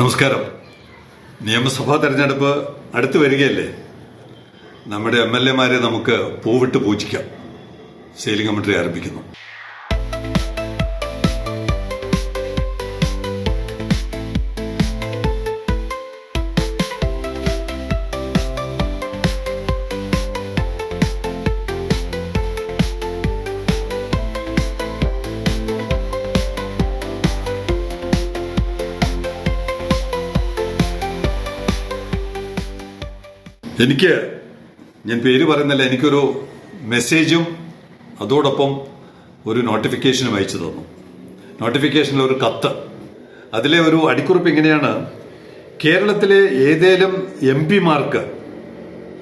നമസ്കാരം. നിയമസഭാ തെരഞ്ഞെടുപ്പ് അടുത്ത് വരികയല്ലേ? നമ്മുടെ എം എൽ എമാരെ നമുക്ക് പൂവിട്ട് പൂജിക്കാം. സെയിലിംഗ് കമ്മിറ്റി ആരംഭിക്കുന്നു. എനിക്ക് ഞാൻ പേര് പറയുന്നില്ല എനിക്കൊരു മെസ്സേജും അതോടൊപ്പം ഒരു നോട്ടിഫിക്കേഷനും അയച്ചു തന്നു. നോട്ടിഫിക്കേഷനിൽ ഒരു കത്ത്. അതിലെ ഒരു അടിക്കുറിപ്പ് ഇങ്ങനെയാണ്. കേരളത്തിലെ ഏതേലും എം പിമാർക്ക്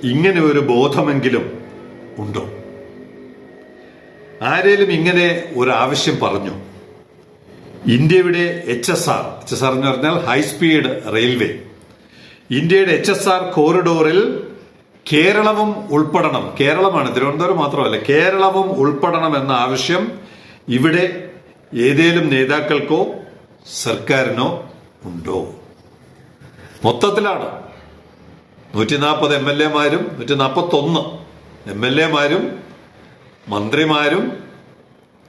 ഇങ്ങനെ ഒരു ബോധമെങ്കിലും ഉണ്ടോ? ആരേലും ഇങ്ങനെ ഒരു ആവശ്യം പറഞ്ഞു? ഇന്ത്യയുടെ H S R H S R എന്ന് പറഞ്ഞാൽ ഹൈസ്പീഡ് റെയിൽവേ. ഇന്ത്യയുടെ എച്ച് എസ് ആർ കോറിഡോറിൽ കേരളവും ഉൾപ്പെടണം. കേരളമാണ് തിരുവനന്തപുരം മാത്രമല്ല. കേരളവും ഉൾപ്പെടണം എന്ന ആവശ്യം ഇവിടെ ഏതേലും നേതാക്കൾക്കോ സർക്കാരിനോ ഉണ്ടോ? മൊത്തത്തിലാണ്. നൂറ്റി നാൽപ്പത് എം എൽ എമാരും നൂറ്റി നാൽപ്പത്തി ഒന്ന് എം എൽ എമാരും മന്ത്രിമാരും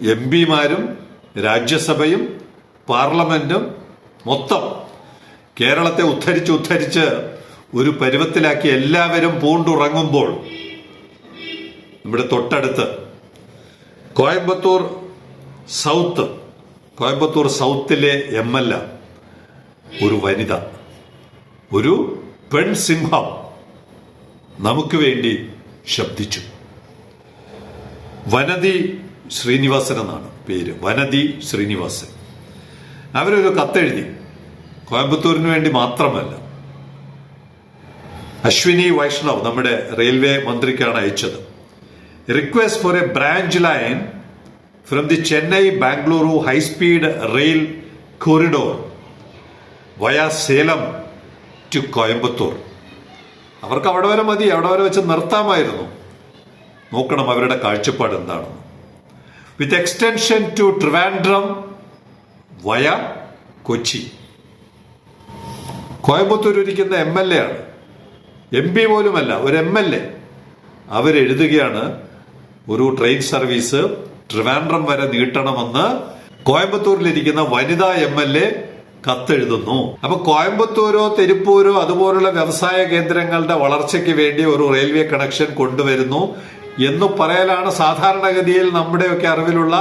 എം പിമാരും രാജ്യസഭയും പാർലമെന്റും മൊത്തം കേരളത്തെ ഉദ്ധരിച്ച് ഉദ്ധരിച്ച് ഒരു പരുവത്തിലാക്കി എല്ലാവരും പൂണ്ടുറങ്ങുമ്പോൾ നമ്മുടെ തൊട്ടടുത്ത് കോയമ്പത്തൂർ സൗത്ത് കോയമ്പത്തൂർ സൗത്തിലെ എം എൽ എ ഒരു വനിത ഒരു പെൺസിംഹം നമുക്ക് വേണ്ടി ശബ്ദിച്ചു. വനതി ശ്രീനിവാസൻ എന്നാണ് പേര്. വനതി ശ്രീനിവാസൻ. അവരൊരു കത്തെഴുതി. കോയമ്പത്തൂരിന് വേണ്ടി മാത്രമല്ല അശ്വിനി വൈഷ്ണവ് നമ്മുടെ റെയിൽവേ മന്ത്രിക്കാണ് അയച്ചത്. Request for a branch line from the Chennai Bengaluru high speed rail corridor via Salem to Coimbatore അവർക്ക് അവിടെ വരെ മതി അവിടെ വരെ വെച്ച് നിർത്താമായിരുന്നു. നോക്കണം അവരുടെ കാഴ്ചപ്പാട് എന്താണെന്ന്. വിത്ത് extension to Trivandrum via Kochi Coimbatore ഇരിക്കുന്ന എം എൽ എ ആണ്. എം പി പോലുമല്ല ഒരു എം എൽ എ. അവരെഴുതുകയാണ് ഒരു ട്രെയിൻ സർവീസ് ട്രിവാൻഡ്രം വരെ നീട്ടണമെന്ന് കോയമ്പത്തൂരിലിരിക്കുന്ന വനിതാ എം എൽ എ കത്തെഴുതുന്നു. അപ്പൊ കോയമ്പത്തൂരോ തിരുപ്പൂരോ അതുപോലുള്ള വ്യവസായ കേന്ദ്രങ്ങളുടെ വളർച്ചയ്ക്ക് വേണ്ടി ഒരു റെയിൽവേ കണക്ഷൻ കൊണ്ടുവരുന്നു എന്ന് പറയലാണ് സാധാരണഗതിയിൽ നമ്മുടെയൊക്കെ അറിവിലുള്ള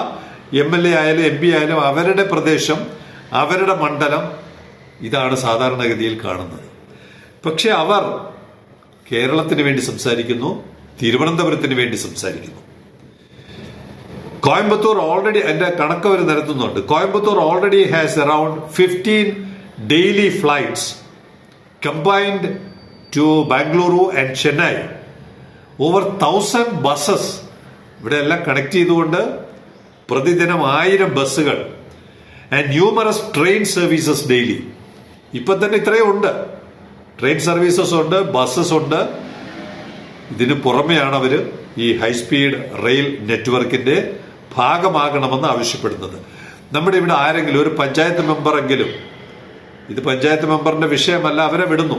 എം എൽ എ ആയാലും എം പി ആയാലും അവരുടെ പ്രദേശം അവരുടെ മണ്ഡലം ഇതാണ് സാധാരണഗതിയിൽ കാണുന്നത്. പക്ഷെ അവർ കേരളത്തിന് വേണ്ടി സംസാരിക്കുന്നു തിരുവനന്തപുരത്തിന് വേണ്ടി സംസാരിക്കുന്നു. കോയമ്പത്തൂർ ഓൾറെഡി എന്റെ കണക്ക് അവർ നിരത്തുന്നുണ്ട്. Coimbatore already has around fifteen daily flights combined to Bengaluru and Chennai over thousand buses ഇവിടെ എല്ലാം കണക്ട് ചെയ്തുകൊണ്ട് പ്രതിദിനം ആയിരം ബസ്സുകൾ and numerous train services daily ഇപ്പൊ തന്നെ ഇത്രയും ഉണ്ട്. ട്രെയിൻ സർവീസസ് ഉണ്ട് ബസ്സസ് ഉണ്ട്. ഇതിന് പുറമെയാണ് അവർ ഈ ഹൈസ്പീഡ് റെയിൽ നെറ്റ്വർക്കിന്റെ ഭാഗമാകണമെന്ന് ആവശ്യപ്പെടുന്നത്. നമ്മുടെ ഇവിടെ ആരെങ്കിലും ഒരു പഞ്ചായത്ത് മെമ്പറെങ്കിലും ഇത് പഞ്ചായത്ത് മെമ്പറിന്റെ വിഷയമല്ല അവരെ വിടുന്നു.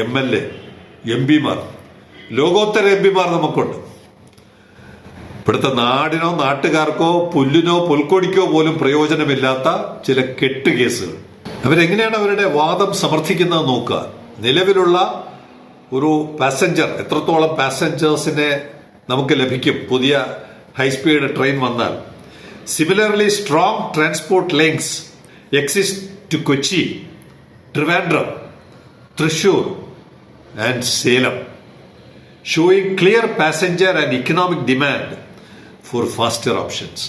എം എൽ എ എം പിമാർ ലോകോത്തര എം പിമാർ നമുക്കുണ്ട്. ഇവിടുത്തെ നാടിനോ നാട്ടുകാർക്കോ പുല്ലിനോ പുൽക്കൊടിക്കോ പോലും പ്രയോജനമില്ലാത്ത ചില കെട്ട് കേസുകൾ. അവരെങ്ങനെയാണ് അവരുടെ വാദം സമർത്ഥിക്കുന്നത് നോക്കുക. നിലവിലുള്ള ഒരു പാസഞ്ചർ എത്രത്തോളം പാസഞ്ചേഴ്സിനെ നമുക്ക് ലഭിക്കും? പുതിയ ഹൈസ്പീഡ് ട്രെയിൻ വന്നാൽ. Similarly strong transport links exist to Kochi Trivandrum Thrissur and Salem showing clear passenger and economic demand for faster options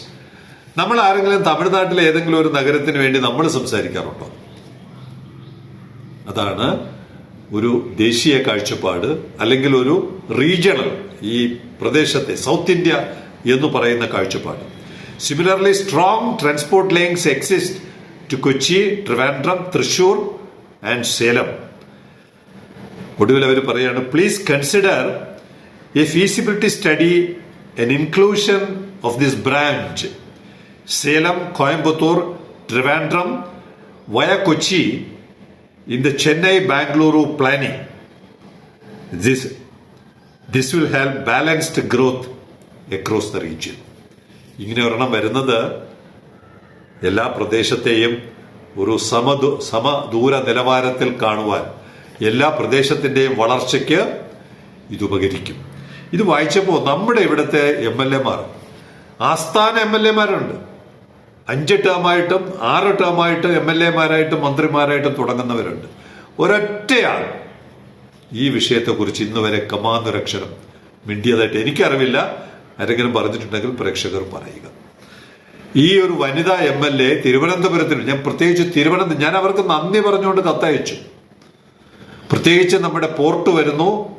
നമ്മൾ ആരെങ്കിലും തമിഴ്നാട്ടിലെ ഏതെങ്കിലും ഒരു നഗരത്തിന് വേണ്ടി നമ്മൾ സംസാരിക്കാറുണ്ടോ? അതാണ് ഒരു ദേശീയ കാഴ്ചപ്പാട് അല്ലെങ്കിൽ ഒരു റീജിയണൽ ഈ പ്രദേശത്തെ സൗത്ത് ഇന്ത്യ എന്ന് പറയുന്ന കാഴ്ചപ്പാട്. Similarly strong transport lines exist to Kochi Trivandrum Thrissur and Salem ഒടുവിൽ അവർ പറയാണ് please consider a feasibility study on inclusion of this branch Salem Coimbatore Trivandrum via Kochi in the Chennai Bangalore planning. This, this will help balanced growth across the region. ഇങ്ങനെ ഒരെണ്ണം വരുന്നത് എല്ലാ പ്രദേശത്തെയും ഒരു സമദൂ സമദൂര നിലവാരത്തിൽ കാണുവാൻ എല്ലാ പ്രദേശത്തിന്റെയും വളർച്ചയ്ക്ക് ഇത് ഉപകരിക്കും ഇത് വായിച്ചപ്പോൾ നമ്മുടെ ഇവിടുത്തെ എം എൽ എമാർ ആസ്ഥാന എം എൽ എമാരുണ്ട് അഞ്ച് ടേമായിട്ടും ആറ് ടേമായിട്ടും എം എൽ എമാരായിട്ടും മന്ത്രിമാരായിട്ടും തുടങ്ങുന്നവരുണ്ട്. ഒരൊറ്റയാൾ ഈ വിഷയത്തെക്കുറിച്ച് ഇന്ന് വരെ കമാന്നുരക്ഷരം മിണ്ടിയതായിട്ട് എനിക്കറിവില്ല. ആരെങ്കിലും പറഞ്ഞിട്ടുണ്ടെങ്കിൽ പ്രേക്ഷകർ പറയുക. ഈ ഒരു വനിതാ എം എൽ എ തിരുവനന്തപുരത്തിന് ഞാൻ പ്രത്യേകിച്ച് തിരുവനന്തപുരം ഞാൻ അവർക്ക് നന്ദി പറഞ്ഞുകൊണ്ട് കത്തയച്ചു. പ്രത്യേകിച്ച് നമ്മുടെ പോർട്ട് വരുന്നു.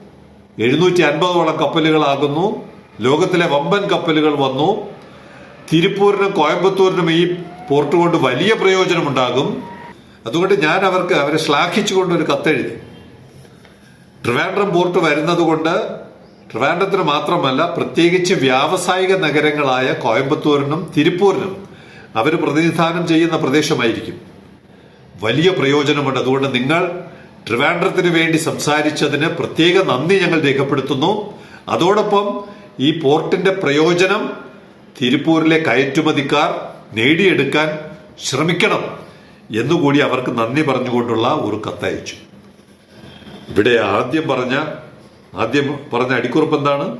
എഴുന്നൂറ്റി അൻപതോളം കപ്പലുകളാകുന്നു. ലോകത്തിലെ വമ്പൻ കപ്പലുകൾ വന്നു. തിരുപ്പൂരിനും കോയമ്പത്തൂരിനും ഈ പോർട്ട് കൊണ്ട് വലിയ പ്രയോജനമുണ്ടാകും. അതുകൊണ്ട് ഞാൻ അവർക്ക് അവരെ ശ്ലാഘിച്ചുകൊണ്ട് ഒരു കത്തെഴുതി. ട്രിവാൻഡ്രം പോർട്ട് വരുന്നത് കൊണ്ട് ട്രിവാൻഡ്രത്തിന് മാത്രമല്ല പ്രത്യേകിച്ച് വ്യാവസായിക നഗരങ്ങളായ കോയമ്പത്തൂരിനും തിരുപ്പൂരിനും അവർ പ്രതിനിധാനം ചെയ്യുന്ന പ്രദേശമായിരിക്കും. വലിയ പ്രയോജനമുണ്ട്. അതുകൊണ്ട് നിങ്ങൾ ട്രിവാൻഡ്രത്തിന് വേണ്ടി സംസാരിച്ചതിന് പ്രത്യേക നന്ദി ഞങ്ങൾ രേഖപ്പെടുത്തുന്നു. അതോടൊപ്പം ഈ പോർട്ടിന്റെ പ്രയോജനം തിരുപ്പൂരിലെ കയറ്റുമതിക്കാർ നേടിയെടുക്കാൻ ശ്രമിക്കണം എന്നുകൂടി അവർക്ക് നന്ദി പറഞ്ഞുകൊണ്ടുള്ള ഒരു കത്തയച്ചു. ഇവിടെ ആദ്യം പറഞ്ഞ ആദ്യം പറഞ്ഞ അടിക്കുറിപ്പ് എന്താണ്?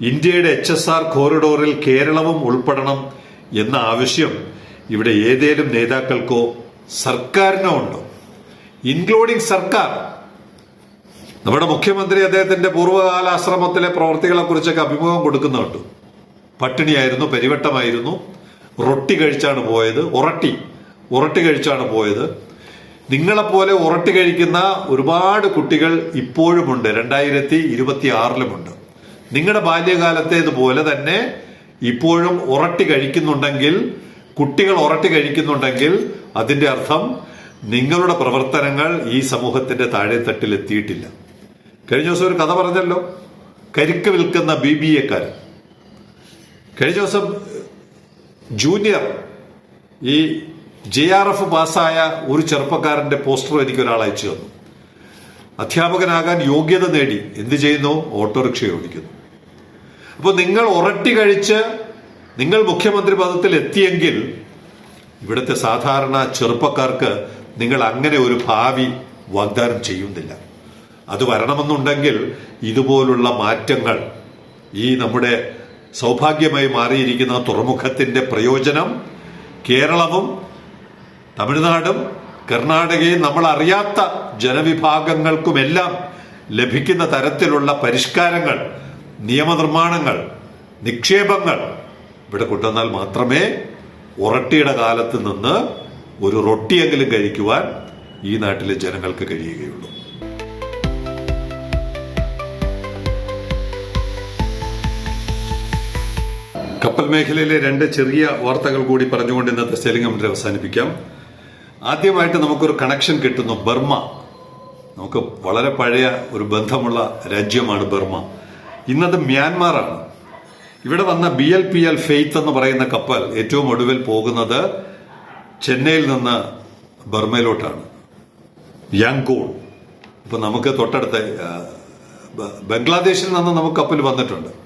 ഇന്ത്യയുടെ എച്ച് എസ് ആർ കോറിഡോറിൽ കേരളവും ഉൾപ്പെടണം എന്ന ആവശ്യം ഇവിടെ ഏതേലും നേതാക്കൾക്കോ സർക്കാരിനോ ഉണ്ടോ? ഇൻക്ലൂഡിംഗ് സർക്കാർ. നമ്മുടെ മുഖ്യമന്ത്രി അദ്ദേഹത്തിന്റെ പൂർവകാല ആശ്രമത്തിലെ പ്രവർത്തികളെ കുറിച്ചൊക്കെ അഭിമുഖം കൊടുക്കുന്നുണ്ട്. പട്ടിണിയായിരുന്നു പരിവട്ടമായിരുന്നു. റൊട്ടി കഴിച്ചാണ് പോയത്. ഉറട്ടി. ഉറട്ടി കഴിച്ചാണ് പോയത്. നിങ്ങളെപ്പോലെ ഉറട്ടി കഴിക്കുന്ന ഒരുപാട് കുട്ടികൾ ഇപ്പോഴുമുണ്ട്. രണ്ടായിരത്തി ഇരുപത്തി ആറിലുമുണ്ട് നിങ്ങളുടെ ബാല്യകാലത്തേതുപോലെ തന്നെ ഇപ്പോഴും ഉറട്ടി കഴിക്കുന്നുണ്ടെങ്കിൽ കുട്ടികൾ ഉറട്ടി കഴിക്കുന്നുണ്ടെങ്കിൽ അതിന്റെ അർത്ഥം നിങ്ങളുടെ പ്രവർത്തനങ്ങൾ ഈ സമൂഹത്തിന്റെ താഴെത്തട്ടിൽ എത്തിയിട്ടില്ല കഴിഞ്ഞ ദിവസം ഒരു കഥ പറഞ്ഞല്ലോ. കരിക്ക് വിൽക്കുന്ന ബി ബി എക്കാരൻ. കഴിഞ്ഞ ദിവസം ജൂനിയർ ഈ ജെ ആർ എഫ് പാസ്സായ ഒരു ചെറുപ്പക്കാരന്റെ പോസ്റ്റർ എനിക്ക് ഒരാൾ അയച്ചു തന്നു. അധ്യാപകനാകാൻ യോഗ്യത നേടി. എന്ത് ചെയ്യുന്നു? ഓട്ടോറിക്ഷ ഓടിക്കുന്നു. അപ്പോൾ നിങ്ങൾ ഉറട്ടി കഴിച്ച് നിങ്ങൾ മുഖ്യമന്ത്രി പദത്തിൽ എത്തിയെങ്കിൽ ഇവിടുത്തെ സാധാരണ ചെറുപ്പക്കാർക്ക് നിങ്ങൾ അങ്ങനെ ഒരു ഭാവി വാഗ്ദാനം ചെയ്യുന്നില്ല. അത് വരണമെന്നുണ്ടെങ്കിൽ ഇതുപോലുള്ള മാറ്റങ്ങൾ ഈ നമ്മുടെ സൗഭാഗ്യമായി മാറിയിരിക്കുന്ന തുറമുഖത്തിന്റെ പ്രയോജനം കേരളവും തമിഴ്നാടും കർണാടകയും നമ്മൾ അറിയാത്ത ജനവിഭാഗങ്ങൾക്കുമെല്ലാം ലഭിക്കുന്ന തരത്തിലുള്ള പരിഷ്കാരങ്ങൾ നിയമനിർമ്മാണങ്ങൾ നിക്ഷേപങ്ങൾ ഇവിടെ കൊണ്ടുവന്നാൽ മാത്രമേ ഒറട്ടിയുടെ കാലത്ത് നിന്ന് ഒരു റൊട്ടിയെങ്കിലും കഴിക്കുവാൻ ഈ നാട്ടിലെ ജനങ്ങൾക്ക് കഴിയുകയുള്ളൂ. കപ്പൽ മേഖലയിലെ രണ്ട് ചെറിയ വാർത്തകൾ കൂടി പറഞ്ഞുകൊണ്ട് ഇന്നത്തെ സെലിംഗ് കമന്ററി അവസാനിപ്പിക്കാം. ആദ്യമായിട്ട് നമുക്കൊരു കണക്ഷൻ കിട്ടുന്നു ബർമ്മ. നമുക്ക് വളരെ പഴയ ഒരു ബന്ധമുള്ള രാജ്യമാണ് ബർമ്മ. ഇന്നത് മ്യാൻമാറാണ്. ഇവിടെ വന്ന B L P L faith എന്ന് പറയുന്ന കപ്പൽ ഏറ്റവും ഒടുവിൽ പോകുന്നത് ചെന്നൈയിൽ നിന്ന് ബർമയിലോട്ടാണ് യാങ്കൂൺ. ഇപ്പൊ നമുക്ക് തൊട്ടടുത്ത ബംഗ്ലാദേശിൽ നിന്ന് നമുക്ക് കപ്പൽ വന്നിട്ടുണ്ട്.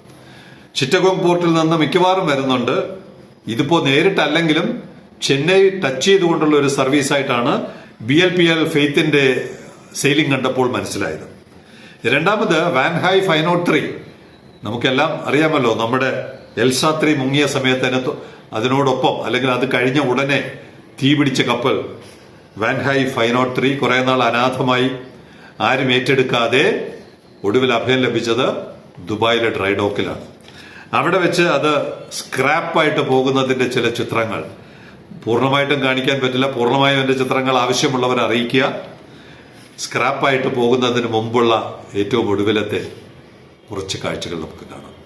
ചിറ്റഗോങ് പോർട്ടിൽ നിന്ന് മിക്കവാറും വരുന്നുണ്ട്. ഇതിപ്പോ നേരിട്ടല്ലെങ്കിലും ചെന്നൈ ടച്ച് ചെയ്തുകൊണ്ടുള്ള ഒരു സർവീസായിട്ടാണ് ബി എൽ പി എൽ ഫെയ്ത്തിന്റെ സെയിലിംഗ് കണ്ടപ്പോൾ മനസ്സിലായത്. രണ്ടാമത് വാൻഹായ് ഫൈനോട്ട് ത്രീ നമുക്കെല്ലാം അറിയാമല്ലോ നമ്മുടെ എൽസാത്രി മുങ്ങിയ സമയത്ത് അതിനകത്ത് അതിനോടൊപ്പം അല്ലെങ്കിൽ അത് കഴിഞ്ഞ ഉടനെ തീ പിടിച്ച കപ്പൽ വാൻഹായ് ഫൈനോട്ട് ത്രീ കുറെ നാൾ അനാഥമായി ആരും ഏറ്റെടുക്കാതെ ഒടുവിൽ അഭയം ലഭിച്ചത് ദുബായിലെ ഡ്രൈഡോക്കിലാണ്. അവിടെ വെച്ച് അത് സ്ക്രാപ്പായിട്ട് പോകുന്നതിന്റെ ചില ചിത്രങ്ങൾ. പൂർണമായിട്ടും കാണിക്കാൻ പറ്റില്ല. പൂർണമായും എന്റെ ചിത്രങ്ങൾ ആവശ്യമുള്ളവർ അറിയിക്കുക. സ്ക്രാപ്പായിട്ട് പോകുന്നതിന് മുമ്പുള്ള ഏറ്റവും ഒടുവിലത്തെ കുറച്ച് കാഴ്ചകൾ നമുക്ക് കാണാം.